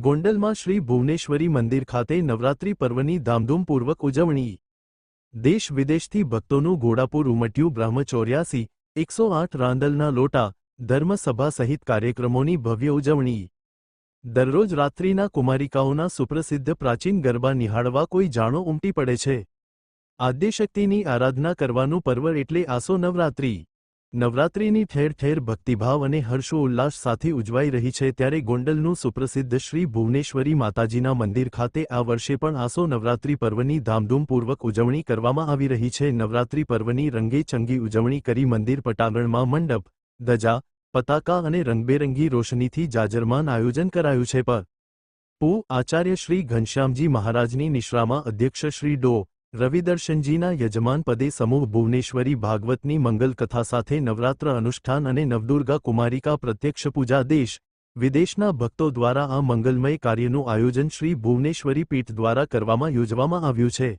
ગોંડલમાં શ્રી ભુવનેશ્વરી મંદિર ખાતે નવરાત્રિ પર્વની ધામધૂમપૂર્વક ઉજવણી. દેશ વિદેશથી ભક્તોનું ઘોડાપુર ઉમટ્યું બ્રહ્મચોર્યાસી, એકસો આઠ રાંદલના લોટા, ધર્મસભા સહિત કાર્યક્રમોની ભવ્ય ઉજવણી. દરરોજ રાત્રિના કુમારિકાઓના સુપ્રસિદ્ધ પ્રાચીન ગરબા નિહાળવા કોઈ જાણો ઉમટી પડે છે. આદ્યશક્તિની આરાધના કરવાનું પર્વ એટલે આસો નવરાત્રિ. નવરાત્રિની ઠેર ઠેર ભક્તિભાવ અને હર્ષોલ્લાસ સાથે ઉજવાઈ રહી છે ત્યારે ગોંડલનું સુપ્રસિદ્ધ શ્રી ભુવનેશ્વરી માતાજીના મંદિર ખાતે આ વર્ષે પણ આસો નવરાત્રિ પર્વની ધામધૂમપૂર્વક ઉજવણી કરવામાં આવી રહી છે. નવરાત્રિ પર્વની રંગેચંગી ઉજવણી કરી મંદિર પટાંગણમાં મંડપ, ધજા, પતાકા અને રંગબેરંગી રોશનીથી જાજરમાન આયોજન કરાયું છે. પર પુ આચાર્ય શ્રી ઘનશ્યામજી મહારાજની નિશ્રામાં અધ્યક્ષ શ્રી ડો. રવિદર્શનજીના યજમાન પદે સમૂહ ભુવનેશ્વરી ભાગવતની મંગલકથા સાથે નવરાત્ર અનુષ્ઠાન અને નવદુર્ગા કુમારિકા પ્રત્યક્ષ પૂજા દેશ, વિદેશના ભક્તો દ્વારા આ મંગલમય કાર્યનું આયોજન શ્રી ભુવનેશ્વરી પીઠ દ્વારા કરવામાં યોજવામાં આવ્યું છે.